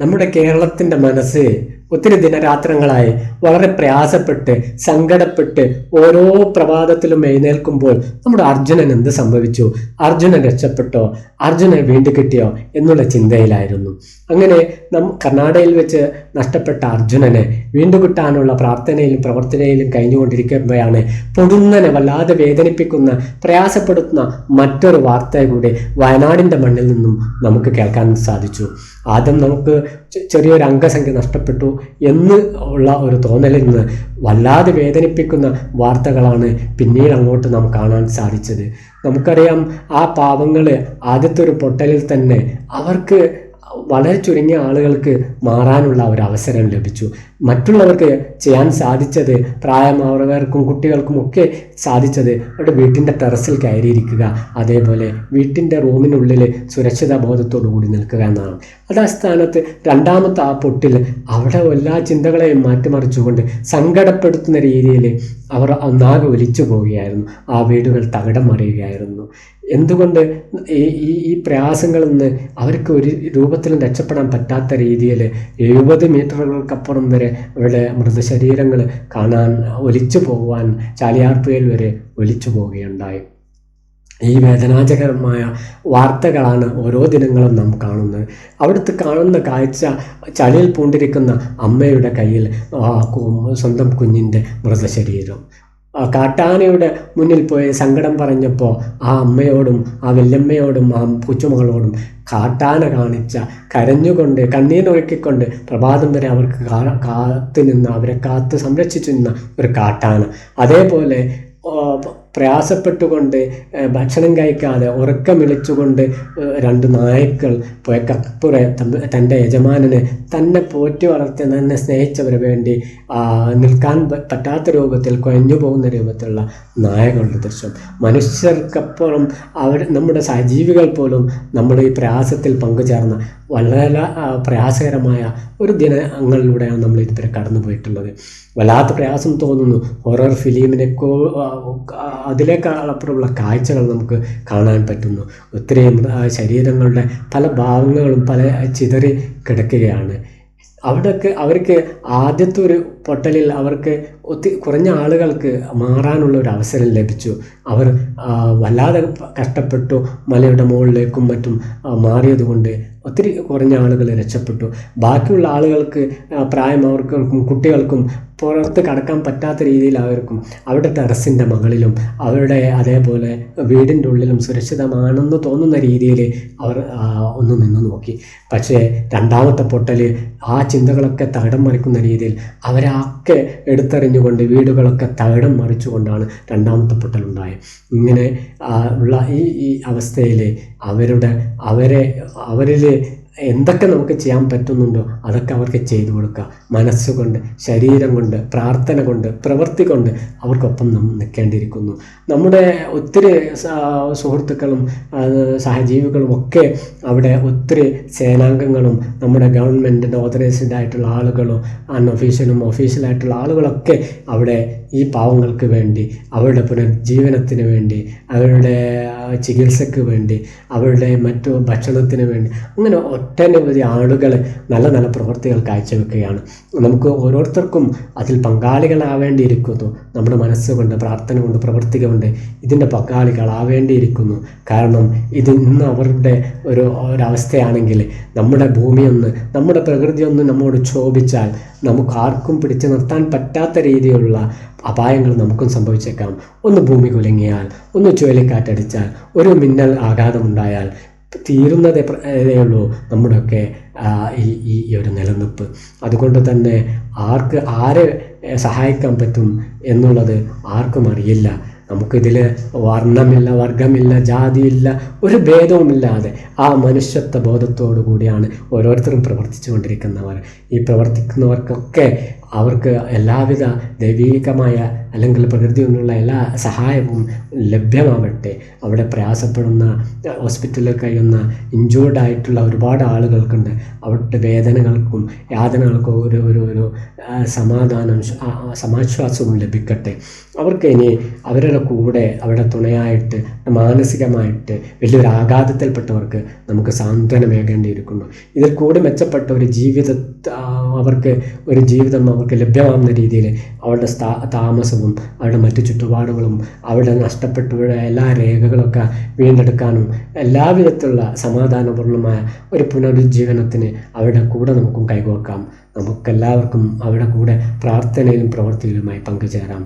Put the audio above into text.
നമ്മുടെ കേരളത്തിന്റെ മനസ്സ് ഒത്തിരി ദിനരാത്രങ്ങളായി വളരെ പ്രയാസപ്പെട്ട് സങ്കടപ്പെട്ട് ഓരോ പ്രഭാതത്തിലും എഴുന്നേൽക്കുമ്പോൾ നമ്മുടെ അർജുനൻ എന്ത് സംഭവിച്ചു? അർജുനൻ രക്ഷപ്പെട്ടോ? അർജുനൻ വീണ്ടും കിട്ടിയോ? എന്നുള്ള ചിന്തയിലായിരുന്നു. അങ്ങനെ നം കർണാടകയിൽ വെച്ച് നഷ്ടപ്പെട്ട അർജുനനെ വീണ്ടും കിട്ടാനുള്ള പ്രാർത്ഥനയിലും പ്രവർത്തനയിലും കഴിഞ്ഞുകൊണ്ടിരിക്കുമ്പോഴാണ് പൊടുന്നനെ വല്ലാതെ വേദനിപ്പിക്കുന്ന പ്രയാസപ്പെടുത്തുന്ന മറ്റൊരു വാർത്ത കൂടി വയനാടിന്റെ മണ്ണിൽ നിന്നും നമുക്ക് കേൾക്കാൻ സാധിച്ചു. ആദ്യം നമുക്ക് ചെറിയൊരു അംഗസംഖ്യ നഷ്ടപ്പെട്ടു. എന്ന് ഉള്ള ഒരു തോന്നലിൽ നിന്ന് വല്ലാതെ വേദനിപ്പിക്കുന്ന വാർത്തകളാണ് പിന്നീട് അങ്ങോട്ട് നാം കാണാൻ സാധിച്ചത്. നമുക്കറിയാം ആ പാവങ്ങൾ ആദ്യത്തെ ഒരു പൊട്ടലിൽ തന്നെ അവർക്ക് വളരെ ചുരുങ്ങിയ ആളുകൾക്ക് മാറാനുള്ള ഒരു അവസരം ലഭിച്ചു. മറ്റുള്ളവർക്ക് ചെയ്യാൻ സാധിച്ചത് പ്രായമാവർക്കും കുട്ടികൾക്കും ഒക്കെ സാധിച്ചത് അവരുടെ വീട്ടിന്റെ ടെറസിൽ കയറിയിരിക്കുക അതേപോലെ വീട്ടിന്റെ റൂമിനുള്ളിൽ സുരക്ഷിത ബോധത്തോടു കൂടി നിൽക്കുക എന്നാണ്. അത് ആ സ്ഥാനത്ത്. രണ്ടാമത്തെ ആ പൊട്ടിൽ അവിടെ എല്ലാ ചിന്തകളെയും മാറ്റിമറിച്ചുകൊണ്ട് സങ്കടപ്പെടുത്തുന്ന രീതിയിൽ അവർ ഒന്നാകെ ഒലിച്ചു പോവുകയായിരുന്നു. ആ വീടുകൾ തകിടം മറിയുകയായിരുന്നു. എന്തുകൊണ്ട് ഈ ഈ പ്രയാസങ്ങളിൽ നിന്ന് അവർക്ക് ഒരു രൂപത്തിലും രക്ഷപ്പെടാൻ പറ്റാത്ത രീതിയിൽ എഴുപത് മീറ്ററുകൾക്കപ്പുറം വരെ അവരുടെ മൃതശരീരങ്ങൾ കാണാൻ ഒലിച്ചു പോകുവാൻ ചാലിയാർപ്പുഴയിൽ വരെ ഒലിച്ചു പോവുകയുണ്ടായി. ഈ വേദനാജകരമായ വാർത്തകളാണ് ഓരോ ദിനങ്ങളും നാം കാണുന്നത്. അവിടുത്തെ കാണുന്ന കാഴ്ച ചളിയിൽ പൂണ്ടിരിക്കുന്ന അമ്മയുടെ കയ്യിൽ സ്വന്തം കുഞ്ഞിന്റെ മൃതശരീരം. കാട്ടാനയുടെ മുന്നിൽ പോയി സങ്കടം പറഞ്ഞപ്പോൾ ആ അമ്മയോടും ആ വല്യമ്മയോടും ആ കൊച്ചുമകളോടും കാട്ടാന കാണിച്ച കരഞ്ഞുകൊണ്ട് കണ്ണീരൊഴുക്കിക്കൊണ്ട് പ്രഭാതം വരെ അവർക്ക് കാത്തു നിന്ന് അവരെ കാത്ത് സംരക്ഷിച്ചു നിന്ന ഒരു കാട്ടാന. അതേപോലെ പ്രയാസപ്പെട്ടുകൊണ്ട് ഭക്ഷണം കഴിക്കാതെ ഉറക്കം വിളിച്ചുകൊണ്ട് രണ്ട് നായ്ക്കൾ പുഴക്കപ്പുറ തന്റെ യജമാനനെ തന്നെ പോറ്റി വളർത്തി തന്നെ സ്നേഹിച്ചവരെ വേണ്ടി നിൽക്കാൻ പറ്റാത്ത രൂപത്തിൽ കൊഞ്ഞു പോകുന്ന രൂപത്തിലുള്ള നായകളുടെ ദൃശ്യം. മനുഷ്യർക്കപ്പുറം അവർ നമ്മുടെ സജീവികൾ പോലും നമ്മുടെ ഈ പ്രയാസത്തിൽ പങ്കുചേർന്ന വളരെ പ്രയാസകരമായ ഒരു ദിനങ്ങളിലൂടെയാണ് നമ്മൾ ഇതുവരെ കടന്നു പോയിട്ടുള്ളത്. വല്ലാത്ത പ്രയാസം തോന്നുന്നു. ഹൊറർ ഫിലിമിനെക്കോ അതിലേക്കാളപ്പുറമുള്ള കാഴ്ചകൾ നമുക്ക് കാണാൻ പറ്റുന്നു. ഒത്തിരി ശരീരങ്ങളുടെ പല ഭാഗങ്ങളും പല ചിതറി കിടക്കുകയാണ്. അവിടെയൊക്കെ അവർക്ക് ആദ്യത്തെ ഒരു പൊട്ടലിൽ അവർക്ക് ഒത്തിരി കുറഞ്ഞ ആളുകൾക്ക് മാറാനുള്ള ഒരു അവസരം ലഭിച്ചു. അവർ വല്ലാതെ കഷ്ടപ്പെട്ടു. മലയുടെ മുകളിലേക്കും മറ്റും മാറിയതുകൊണ്ട് ഒത്തിരി കുറഞ്ഞ ആളുകൾ രക്ഷപ്പെട്ടു. ബാക്കിയുള്ള ആളുകൾക്ക് പ്രായം പ്രായമായവർക്കും കുട്ടികൾക്കും പുറത്ത് കടക്കാൻ പറ്റാത്ത രീതിയിലായിരിക്കും അവരുടെ ടെറസിന്റെ മകളിലും അവരുടെ അതേപോലെ വീടിന്റെ ഉള്ളിലും സുരക്ഷിതമാണെന്ന് തോന്നുന്ന രീതിയിൽ അവർ ഒന്ന് നിന്ന് നോക്കി. പക്ഷേ രണ്ടാമത്തെ പൊട്ടൽ ആ ചിന്തകളൊക്കെ തകിടം മറിക്കുന്ന രീതിയിൽ അവരൊക്കെ എടുത്തെറിഞ്ഞുകൊണ്ട് വീടുകളൊക്കെ തകിടം മറിച്ചുകൊണ്ടാണ് രണ്ടാമത്തെ പൊട്ടലുണ്ടായത്. ഇങ്ങനെ ഉള്ള ഈ ഈ അവസ്ഥയിൽ അവരുടെ അവരെ അവരിൽ എന്തൊക്കെ നമുക്ക് ചെയ്യാൻ പറ്റുന്നുണ്ടോ അതൊക്കെ അവർക്ക് ചെയ്തു കൊടുക്കുക. മനസ്സുകൊണ്ട് ശരീരം കൊണ്ട് പ്രാർത്ഥന കൊണ്ട് പ്രവൃത്തി കൊണ്ട് അവർക്കൊപ്പം നാം നിൽക്കേണ്ടിയിരിക്കുന്നു. നമ്മുടെ ഒത്തിരി സുഹൃത്തുക്കളും സഹജീവികളും ഒക്കെ അവിടെ ഒത്തിരി സേനാംഗങ്ങളും നമ്മുടെ ഗവൺമെന്റിന്റെ ഓതറൈസ്ഡ് ആയിട്ടുള്ള ആളുകളും അൺഒഫീഷ്യലും ഒഫീഷ്യലായിട്ടുള്ള ആളുകളൊക്കെ അവിടെ ഈ പാവങ്ങൾക്ക് വേണ്ടി അവരുടെ പുനർജീവനത്തിന് വേണ്ടി അവരുടെ ചികിത്സയ്ക്ക് വേണ്ടി അവരുടെ മറ്റു ഭക്ഷണത്തിന് വേണ്ടി അങ്ങനെ ഒട്ടനവധി ആളുകൾ നല്ല നല്ല പ്രവൃത്തികൾ കാഴ്ചവെക്കുകയാണ്. നമുക്ക് ഓരോരുത്തർക്കും അതിൽ പങ്കാളികളാവേണ്ടിയിരിക്കുന്നു. നമ്മുടെ മനസ്സുകൊണ്ട് പ്രാർത്ഥന കൊണ്ട് പ്രവൃത്തി കൊണ്ട് ഇതിന്റെ പങ്കാളികളാവേണ്ടിയിരിക്കുന്നു. കാരണം ഇത് ഇന്ന് അവരുടെ ഒരു ഒരവസ്ഥയാണെങ്കിൽ നമ്മുടെ ഭൂമിയൊന്ന് നമ്മുടെ പ്രകൃതിയൊന്ന് നമ്മോട് ക്ഷോഭിച്ചാൽ നമുക്ക് ആർക്കും പിടിച്ചു നിർത്താൻ പറ്റാത്ത രീതിയിലുള്ള അപായങ്ങൾ നമുക്കും സംഭവിച്ചേക്കാം. ഒന്ന് ഭൂമി കുലുങ്ങിയാൽ ഒന്ന് ചുഴലിക്കാറ്റടിച്ചാൽ ഒരു മിന്നൽ ആഘാതമുണ്ടായാൽ തീരുന്നതേ ഉള്ളൂ നമ്മുടെയൊക്കെ ഈ ഒരു നിലനിൽപ്പ് അതുകൊണ്ട് തന്നെ ആർക്ക് ആരെ സഹായിക്കാൻ പറ്റും എന്നുള്ളത് ആർക്കും അറിയില്ല. നമുക്കിതിൽ വർണമില്ല വർഗമില്ല ജാതിയില്ല ഒരു ഭേദവുമില്ലാതെ ആ മനുഷ്യത്വ ബോധത്തോടു കൂടിയാണ് ഓരോരുത്തരും പ്രവർത്തിച്ചു കൊണ്ടിരിക്കുന്നവർ ഈ പ്രവർത്തിക്കുന്നവർക്കൊക്കെ അവർക്ക് എല്ലാവിധ ദൈവീകമായ അല്ലെങ്കിൽ പ്രകൃതി കൊണ്ടുള്ള എല്ലാ സഹായവും ലഭ്യമാവട്ടെ. അവിടെ പ്രയാസപ്പെടുന്ന ഹോസ്പിറ്റലിൽ കഴിയുന്ന ഇഞ്ചൂർഡ് ആയിട്ടുള്ള ഒരുപാട് ആളുകൾക്കുണ്ട്. അവരുടെ വേദനകൾക്കും യാതനകൾക്കും ഒരു ഒരു ഒരു സമാധാനം സമാശ്വാസവും ലഭിക്കട്ടെ. അവർക്ക് ഇനി അവരുടെ കൂടെ അവരുടെ തുണയായിട്ട് മാനസികമായിട്ട് വലിയൊരു ആഘാതത്തിൽപ്പെട്ടവർക്ക് നമുക്ക് സാന്ത്വനമേകേണ്ടിയിരിക്കുന്നു. ഇതിൽ കൂടി മെച്ചപ്പെട്ട ഒരു ജീവിത അവർക്ക് ഒരു ജീവിതം അവർക്ക് ലഭ്യമാകുന്ന രീതിയിൽ അവരുടെ സ്ഥാ താമസവും അവരുടെ മറ്റു ചുറ്റുപാടുകളും അവരുടെ നഷ്ടപ്പെട്ടവരുടെ എല്ലാ രേഖകളൊക്കെ വീണ്ടെടുക്കാനും എല്ലാവിധത്തിലുള്ള സമാധാനപൂർണമായ ഒരു പുനരുജ്ജീവനത്തിന് അവരുടെ കൂടെ നമുക്കും കൈകോർക്കാം. നമുക്കെല്ലാവർക്കും അവരുടെ കൂടെ പ്രാർത്ഥനയിലും പ്രവൃത്തിയിലുമായി പങ്കുചേരാം.